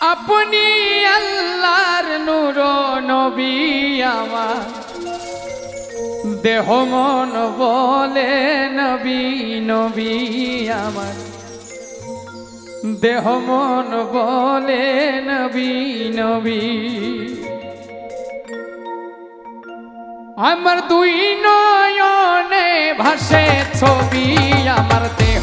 আপনি আল্লাহর নূর নবী আমার। দেহ মন বলে নবী নবী আমার। দেহ মন বলে নবী নবী। আমার দুই নয়নে ভাসে ছবি আমার দেহ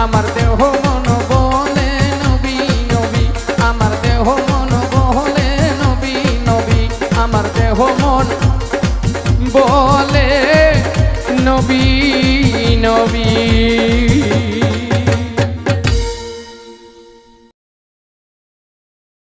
আমার দেহ বলে নবী নবী। আমার দেহ মন নবী নবী। আমার দেহ মন বলে নবী নবী।